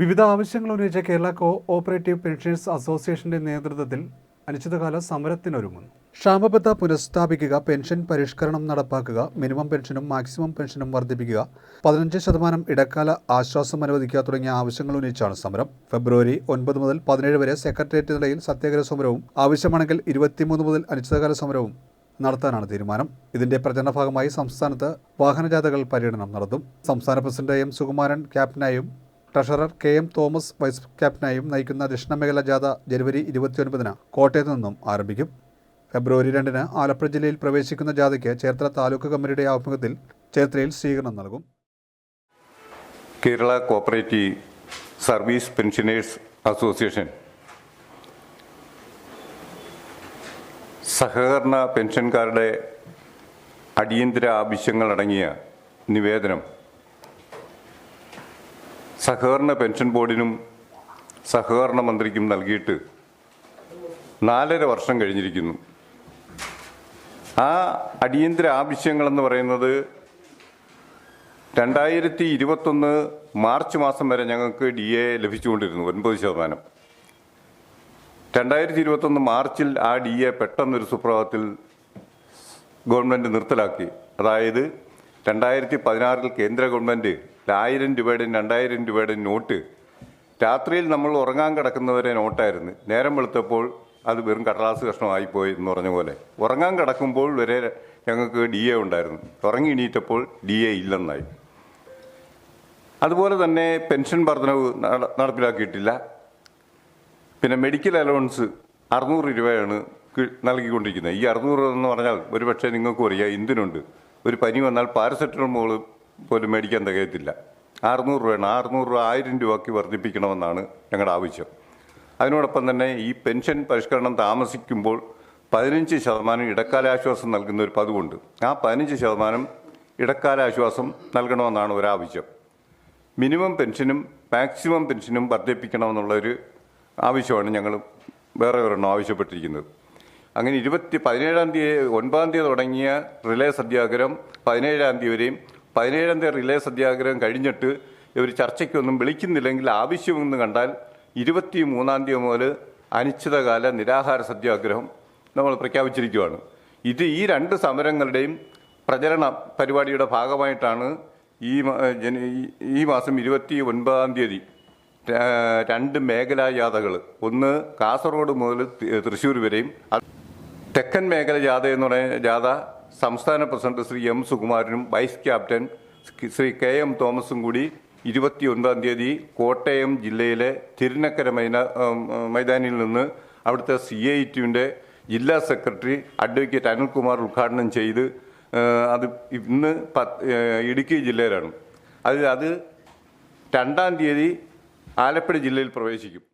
വിവിധ ആവശ്യങ്ങൾ ഉന്നയിച്ച കേരള കോ ഓപ്പറേറ്റീവ് പെൻഷനേഴ്സ് അസോസിയേഷന്റെ നേതൃത്വത്തിൽ അനിശ്ചിതകാല സമരത്തിനൊരുങ്ങുന്നു. ക്ഷാമബദ്ധ പുനഃസ്ഥാപിക്കുക പെൻഷൻ പരിഷ്കരണം നടപ്പാക്കുക മിനിമം പെൻഷനും മാക്സിമം പെൻഷനും വർദ്ധിപ്പിക്കുക പതിനഞ്ച് ശതമാനം ഇടക്കാല ആശ്വാസം അനുവദിക്കുക തുടങ്ങിയ ആവശ്യങ്ങൾ ഉന്നയിച്ചാണ് സമരം. ഫെബ്രുവരി ഒൻപത് മുതൽ പതിനേഴ് വരെ സെക്രട്ടേറിയറ്റ് നിലയിൽ സത്യാഗ്രഹ സമരവും ആവശ്യമാണെങ്കിൽ ഇരുപത്തിമൂന്ന് മുതൽ അനിശ്ചിതകാല സമരവും നടത്താനാണ് തീരുമാനം. ഇതിന്റെ പ്രചരണ ഭാഗമായി സംസ്ഥാനത്ത് വാഹനജാഥകൾ പര്യടനം നടത്തും. സംസ്ഥാന president M Sukumaran ക്യാപ്റ്റനായും treasurer K M Thomas vice ക്യാപ്റ്റനായും നയിക്കുന്ന ദക്ഷിണമേഖല ജാഥ ജനുവരി ഇരുപത്തിയൊൻപതിന് കോട്ടയത്ത് നിന്നും ആരംഭിക്കും. ഫെബ്രുവരി രണ്ടിന് ആലപ്പുഴ ജില്ലയിൽ പ്രവേശിക്കുന്ന ജാഥയ്ക്ക് ചേർത്തല താലൂക്ക് കമ്മിറ്റിയുടെ ആഭിമുഖ്യത്തിൽ ചേർത്തലയിൽ സ്വീകരണം നൽകും. Kerala cooperative service pensioners association. സഹകരണ പെൻഷൻകാരുടെ അടിയന്തര ആവശ്യങ്ങളടങ്ങിയ നിവേദനം സഹകരണ പെൻഷൻ ബോർഡിനും സഹകരണ മന്ത്രിക്കും നൽകിയിട്ട് നാലര വർഷം കഴിഞ്ഞിരിക്കുന്നു. ആ അടിയന്തര ആവശ്യങ്ങളെന്ന് പറയുന്നത് രണ്ടായിരത്തി ഇരുപത്തൊന്ന് മാർച്ച് മാസം വരെ ഞങ്ങൾക്ക് ഡി എ ലഭിച്ചുകൊണ്ടിരുന്നു ഒൻപത് ശതമാനം. രണ്ടായിരത്തി ഇരുപത്തൊന്ന് മാർച്ചിൽ ആ ഡി എ പെട്ടെന്നൊരു സുപ്രഭാതത്തിൽ ഗവൺമെന്റ് നിർത്തലാക്കി. അതായത് രണ്ടായിരത്തി പതിനാറിൽ കേന്ദ്ര ഗവൺമെന്റ് ആയിരം രൂപയുടെ രണ്ടായിരം രൂപയുടെ നോട്ട് രാത്രിയിൽ നമ്മൾ ഉറങ്ങാൻ കിടക്കുന്നവരെ നോട്ടായിരുന്നു. നേരം വെളുത്തപ്പോൾ അത് വെറും കടലാസ് കഷ്ണമായിപ്പോയി എന്ന് പറഞ്ഞ പോലെ. ഉറങ്ങാൻ കിടക്കുമ്പോൾ വരെ ഞങ്ങൾക്ക് ഡി എ ഉണ്ടായിരുന്നു. ഉറങ്ങി എണീറ്റപ്പോൾ ഡി എ ഇല്ലെന്നായി. അതുപോലെ തന്നെ പെൻഷൻ വർധനവ് നടപ്പിലാക്കിയിട്ടില്ല. പിന്നെ മെഡിക്കൽ അലവൻസ് അറുന്നൂറ് രൂപയാണ് നൽകിക്കൊണ്ടിരിക്കുന്നത്. ഈ അറുന്നൂറ് എന്ന് പറഞ്ഞാൽ ഒരുപക്ഷെ നിങ്ങൾക്കും അറിയാം എന്തിനുണ്ട്? ഒരു പനി വന്നാൽ പാരസെറ്റമോൾ പോലും മേടിക്കാൻ തികയത്തില്ല. അറുന്നൂറ് രൂപയാണ്. അറുന്നൂറ് രൂപ ആയിരം രൂപയ്ക്ക് വർദ്ധിപ്പിക്കണമെന്നാണ് ഞങ്ങളുടെ ആവശ്യം. അതിനോടൊപ്പം തന്നെ ഈ പെൻഷൻ പരിഷ്കരണം താമസിക്കുമ്പോൾ പതിനഞ്ച് ശതമാനം ഇടക്കാലാശ്വാസം നൽകുന്ന ഒരു പതിവുണ്ട്. ആ പതിനഞ്ച് ശതമാനം ഇടക്കാലാശ്വാസം നൽകണമെന്നാണ് ഒരാവശ്യം. മിനിമം പെൻഷനും മാക്സിമം പെൻഷനും വർദ്ധിപ്പിക്കണമെന്നുള്ളൊരു ആവശ്യമാണ് ഞങ്ങൾ വേറെ ഒരെണ്ണം ആവശ്യപ്പെട്ടിരിക്കുന്നത്. അങ്ങനെ ഇരുപത്തി പതിനേഴാം തീയതി ഒൻപതാം തീയതി തുടങ്ങിയ റിലേ സത്യാഗ്രഹം പതിനേഴാം തീയതി വരെയും പതിനേഴാം തീയതി റിലേ സത്യാഗ്രഹം കഴിഞ്ഞിട്ട് ഇവർ ചർച്ചയ്ക്കൊന്നും വിളിക്കുന്നില്ലെങ്കിൽ ആവശ്യമെന്ന് കണ്ടാൽ ഇരുപത്തി മൂന്നാം തീയതി മുതൽ അനിശ്ചിതകാല നിരാഹാര സത്യാഗ്രഹം നമ്മൾ പ്രഖ്യാപിച്ചിരിക്കുകയാണ് ഇത് ഈ രണ്ട് സമരങ്ങളുടെയും പ്രചരണ പരിപാടിയുടെ ഭാഗമായിട്ടാണ് ഈ ഈ- മാസം ഇരുപത്തി ഒൻപതാം തീയതി രണ്ട് മേഖലാ ജാഥകൾ ഒന്ന് കാസർഗോഡ് മുതൽ തൃശ്ശൂർ വരെയും. മേഖല ജാഥ എന്ന് പറയുന്ന ജാഥ സംസ്ഥാന president Shri M സുകുമാരനും vice captain Shri K M തോമസും കൂടി ഇരുപത്തി ഒൻപതാം തീയതി കോട്ടയം ജില്ലയിലെ തിരുനക്കര മൈന മൈതാനിയിൽ നിന്ന് അവിടുത്തെ സി ഐ ടിയുടെ ജില്ലാ സെക്രട്ടറി അഡ്വക്കേറ്റ് അനിൽകുമാർ ഉദ്ഘാടനം ചെയ്ത് അത് ഇന്ന് പത്ത് ഇടുക്കി ജില്ലയിലാണ്. അത് അത് രണ്ടാം തീയതി ആലപ്പുഴ ജില്ലയിൽ പ്രവേശിക്കും.